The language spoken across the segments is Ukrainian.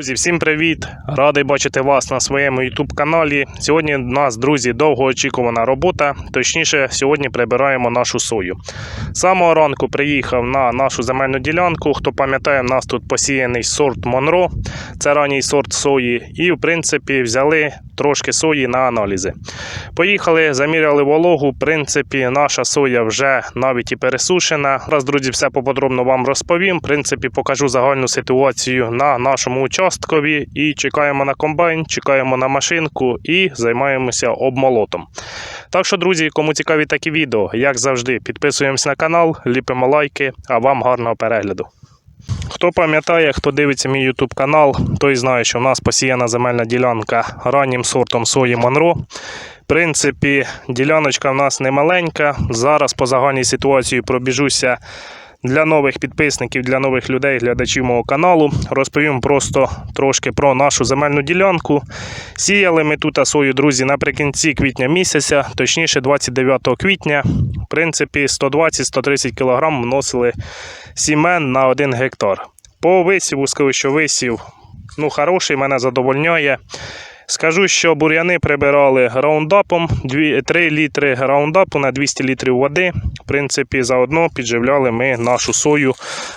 Друзі, всім привіт! Радий бачити вас на своєму YouTube каналі. Сьогодні у нас, друзі, довгоочікувана робота. Точніше, сьогодні прибираємо нашу сою. З Самого ранку приїхав на нашу земельну ділянку. Хто пам'ятає, у нас тут посіяний сорт Монро, це ранній сорт сої. І, в принципі, взяли трошки сої на аналізи. Поїхали, заміряли вологу. В принципі, наша соя вже навіть і пересушена. Раз, друзі, все поподробно вам розповім. В принципі, покажу загальну ситуацію на нашому участкові. І чекаємо на комбайн, чекаємо на машинку і займаємося обмолотом. Так що, друзі, кому цікаві такі відео, як завжди, підписуємось на канал, ліпимо лайки, а вам гарного перегляду. Хто пам'ятає, хто дивиться мій YouTube канал, той знає, що в нас посіяна земельна ділянка раннім сортом сої Монро. В принципі, діляночка в нас не маленька. Зараз по загальній ситуації пробіжуся для нових підписників, для нових людей, глядачів мого каналу. Розповім просто трошки про нашу земельну ділянку. Сіяли ми тут сою, друзі, наприкінці квітня місяця, точніше 29 квітня. В принципі, 120-130 кг вносили сімен на 1 гектар. По висіву скажу, що висів ну, хороший, мене задовольняє. Скажу, що бур'яни прибирали раундапом 3 літри раундапу на 200 літрів води. В принципі, заодно підживляли ми нашу сою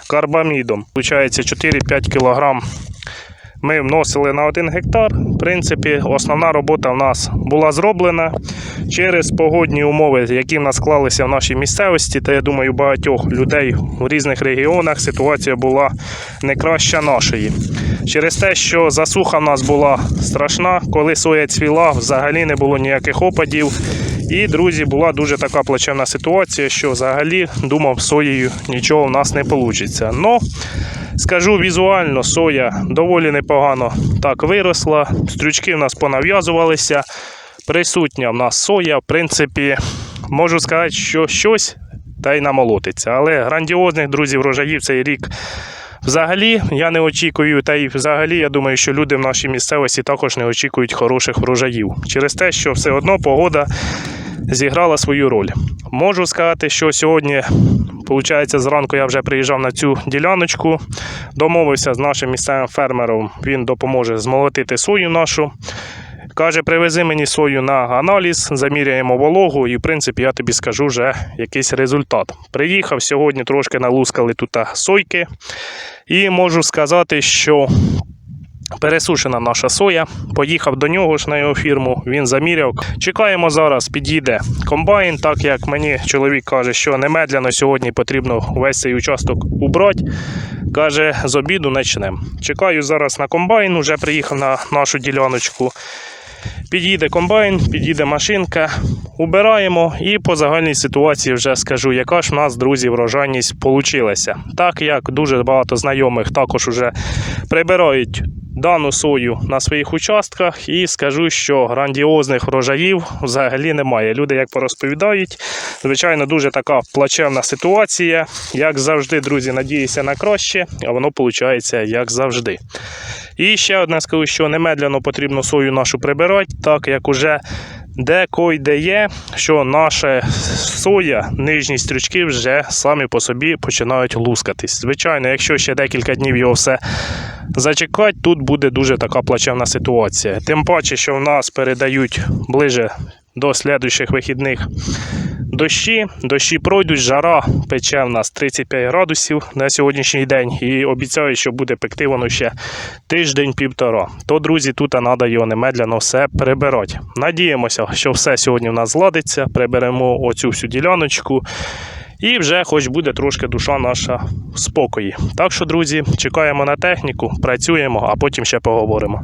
карбамідом. Получається 4-5 кг ми вносили на 1 гектар. В принципі, основна робота в нас була зроблена через погодні умови, які в нас склалися в нашій місцевості. Та я думаю, багатьох людей в різних регіонах ситуація була не краща нашої. Через те, що засуха в нас була страшна, коли соя цвіла, взагалі не було ніяких опадів. І, друзі, була дуже така плачевна ситуація, що взагалі думав, соєю нічого в нас не вийде. Но скажу візуально, соя доволі непогано так виросла, стрючки в нас понав'язувалися. Присутня в нас соя, в принципі, можу сказати, що щось та й намолотиться. Але грандіозних друзів врожаїв цей рік. Взагалі, я не очікую, та й взагалі я думаю, що люди в нашій місцевості також не очікують хороших врожаїв. Через те, що все одно погода зіграла свою роль. Можу сказати, що сьогодні, виходить, зранку я вже приїжджав на цю діляночку, домовився з нашим місцевим фермером, він допоможе змолотити сою нашу. Каже, привези мені сою на аналіз, заміряємо вологу, і в принципі я тобі скажу вже якийсь результат. Приїхав сьогодні, трошки налускали тут сойки, і можу сказати, що пересушена наша соя. Поїхав до нього ж на його фірму, він заміряв. Чекаємо зараз, підійде комбайн, так як мені чоловік каже, що немедленно сьогодні потрібно весь цей участок убрати. Каже, з обіду почнемо. Чекаю зараз на комбайн, вже приїхав на нашу діляночку. Підійде комбайн, підійде машинка, убираємо і по загальній ситуації вже скажу, яка ж в нас, друзі, врожайність получилася. Так як дуже багато знайомих також вже прибирають дану сою на своїх участках, і скажу, що грандіозних врожаїв взагалі немає. Люди як порозповідають, звичайно, дуже така плачевна ситуація. Як завжди, друзі, надіюся на краще, а воно виходить як завжди. І ще одне скажу, що немедленно потрібно сою нашу прибирати, так як уже де-койде є, що наша соя, нижні стрючки вже самі по собі починають лускатись. Звичайно, якщо ще декілька днів його все зачекати, тут буде дуже така плачевна ситуація. Тим паче, що в нас передають ближе до слідуючих вихідних дощі. Дощі пройдуть, жара пече в нас 35 градусів на сьогоднішній день і обіцяю, що буде пекти воно ще тиждень-півтора. То, друзі, тут треба його немедленно все прибирати. Надіємося, що все сьогодні в нас зладиться. Приберемо оцю всю діляночку. І вже хоч буде трошки душа наша в спокої. Так що, друзі, чекаємо на техніку, працюємо, а потім ще поговоримо.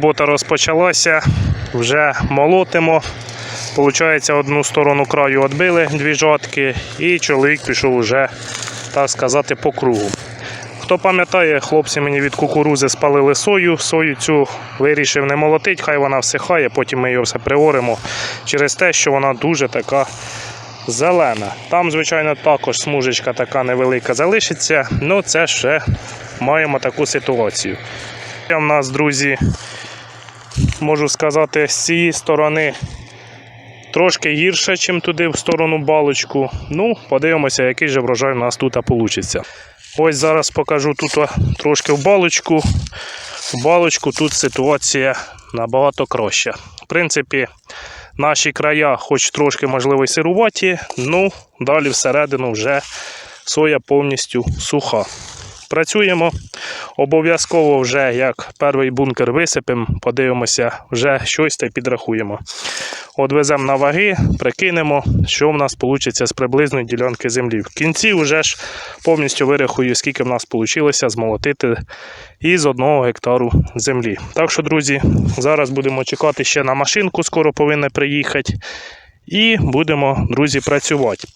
Робота розпочалася, вже молотимо. Получається, одну сторону краю відбили дві жатки, і чоловік пішов уже, так сказати, по кругу. Хто пам'ятає, хлопці мені від кукурузи спалили сою. Сою цю вирішив не молотить, хай вона всихає, потім ми її все приоримо через те, що вона дуже така зелена. Там, звичайно, також смужечка така невелика залишиться, але це ще маємо таку ситуацію. В нас, друзі, можу сказати, з цієї сторони трошки гірше, ніж туди в сторону балочку. Ну, подивимося, який же врожай у нас тут вийде. Ось зараз покажу тут трошки в балочку. В балочку тут ситуація набагато краща. В принципі, наші края, хоч трошки, можливо, й сируваті, ну далі всередину вже соя повністю суха. Працюємо. Обов'язково вже як перший бункер висипемо, подивимося, вже щось та підрахуємо. Одвеземо на ваги, прикинемо, що в нас вийде з приблизної ділянки землі. В кінці вже ж повністю вирахую, скільки в нас вийшло змолотити із одного гектару землі. Так що, друзі, зараз будемо чекати ще на машинку, скоро повинна приїхати. І будемо, друзі, працювати.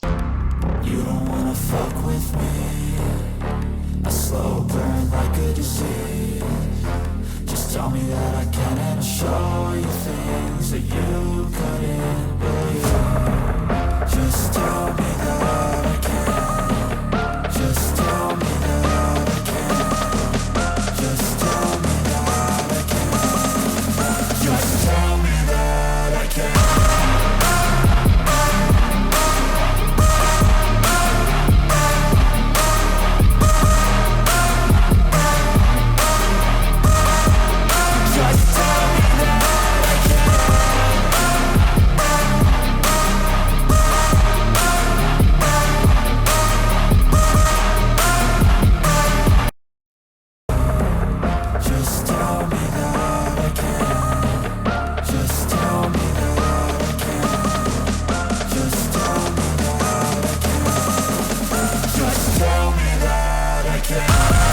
like that.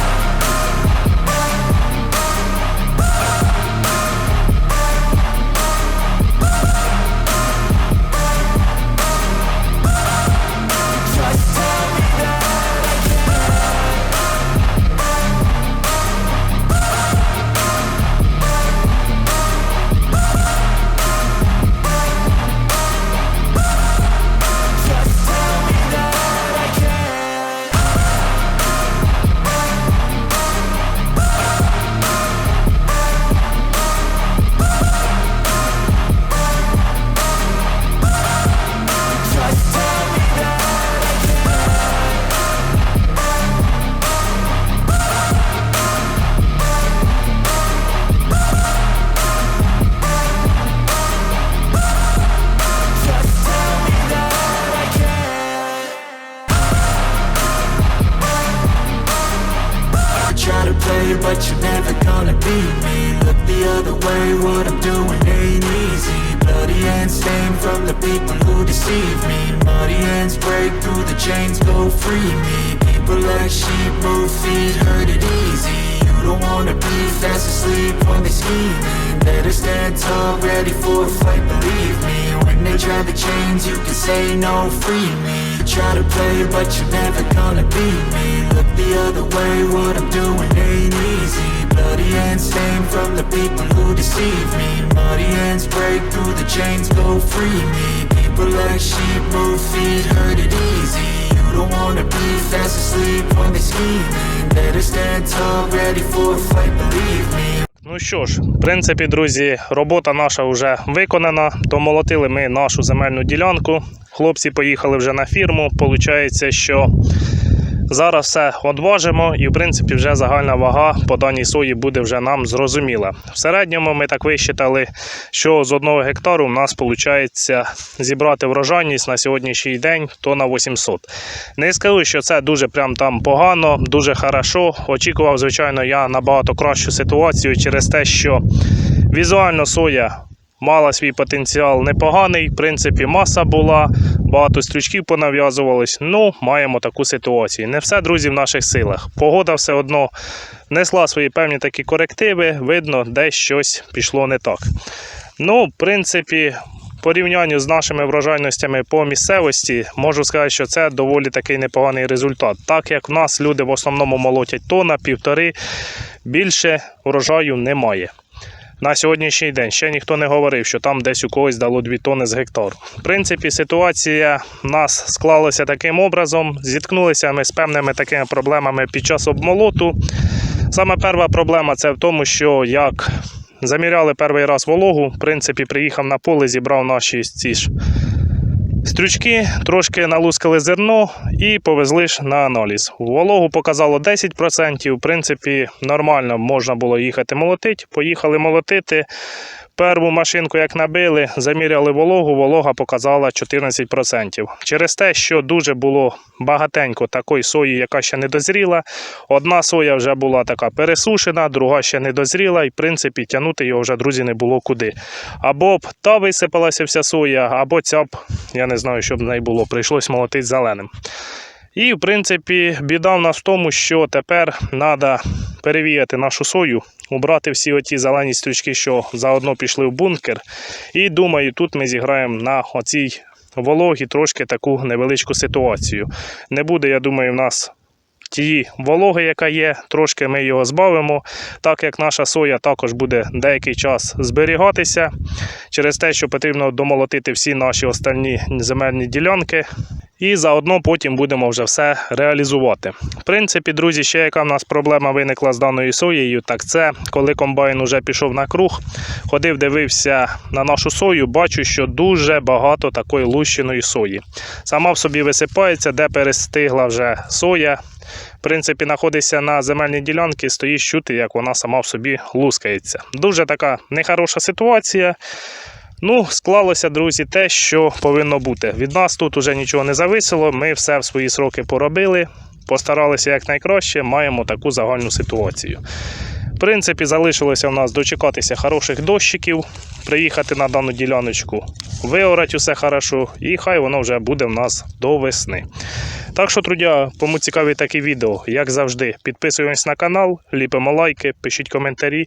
Free. Me People like sheep move feet, hurt it easy. You don't wanna be fast asleep when they scheming. Better stand tall, ready for a fight, believe me. When they try the chains, you can say no, free me. Try to play, but you're never gonna beat me. Look the other way, what I'm doing ain't easy. Bloody hands stained from the people who deceive me. Muddy hands break through the chains, go free me. People like sheep move feet, hurt it easy don't wanna be fast asleep when they scheming Better stand tall, ready for a fight, believe me Ну що ж, в принципі, друзі, робота наша вже виконана. Домолотили ми нашу земельну ділянку. Хлопці поїхали вже на фірму. Получається, що зараз все одважимо, і в принципі вже загальна вага по даній сої буде вже нам зрозуміла. В середньому ми так висчитали, що з одного гектару у нас виходить зібрати врожайність на сьогоднішній день то на 800. Не скажу, що це дуже прям там погано, дуже хорошо. Очікував, звичайно, я набагато кращу ситуацію через те, що візуально соя мала свій потенціал непоганий. В принципі, маса була, багато стрючків понав'язувались. Ну, маємо таку ситуацію. Не все, друзі, в наших силах. Погода все одно несла свої певні такі корективи. Видно, десь щось пішло не так. Ну, в принципі, порівнянні з нашими врожайностями по місцевості, можу сказати, що це доволі такий непоганий результат. Так як в нас люди в основному молотять тона, півтори, більше урожаю немає. На сьогоднішній день ще ніхто не говорив, що там десь у когось дало 2 тони з гектару. В принципі, ситуація в нас склалася таким образом. Зіткнулися ми з певними такими проблемами під час обмолоту. Саме перша проблема це в тому, що як заміряли перший раз вологу, в принципі, приїхав на поле, зібрав наші ці ж стрючки, трошки налускали зерно і повезли ж на аналіз. Вологу показало 10%. В принципі, нормально можна було їхати молотити. Поїхали молотити. Перву машинку, як набили, заміряли вологу, волога показала 14%. Через те, що дуже було багатенько такої сої, яка ще не дозріла. Одна соя вже була така пересушена, друга ще не дозріла, і в принципі тягнути його вже, друзі, не було куди. Або б та висипалася вся соя, або ця б, я не знаю, що б в неї було, прийшлось молотити зеленим. І, в принципі, біда в нас в тому, що тепер треба перевіяти нашу сою, убрати всі оті зелені стрічки, що заодно пішли в бункер. І думаю, тут ми зіграємо на оцій вологі трошки таку невеличку ситуацію. Не буде, я думаю, в нас тієї вологи, яка є, трошки ми його збавимо, так як наша соя також буде деякий час зберігатися, через те, що потрібно домолотити всі наші остальні земельні ділянки. І заодно потім будемо вже все реалізувати. В принципі, друзі, ще яка в нас проблема виникла з даною соєю, так це коли комбайн уже пішов на круг, ходив, дивився на нашу сою, бачу, що дуже багато такої лущеної сої. Сама в собі висипається, де перестигла вже соя. В принципі, знаходиться на земельній ділянці, стоїть чути, як вона сама в собі лускається. Дуже така нехороша ситуація. Ну, склалося, друзі, те, що повинно бути. Від нас тут уже нічого не зависило. Ми все в свої сроки поробили, постаралися якнайкраще, маємо таку загальну ситуацію. Принципі, залишилося в нас дочекатися хороших дощиків, приїхати на дану діляночку, виорати усе хорошо, і хай воно вже буде в нас до весни. Так що, друзі, кому цікаві такі відео, як завжди, підписуємось на канал, ліпимо лайки, пишіть коментарі.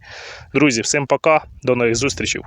Друзі, всім пока, до нових зустрічей.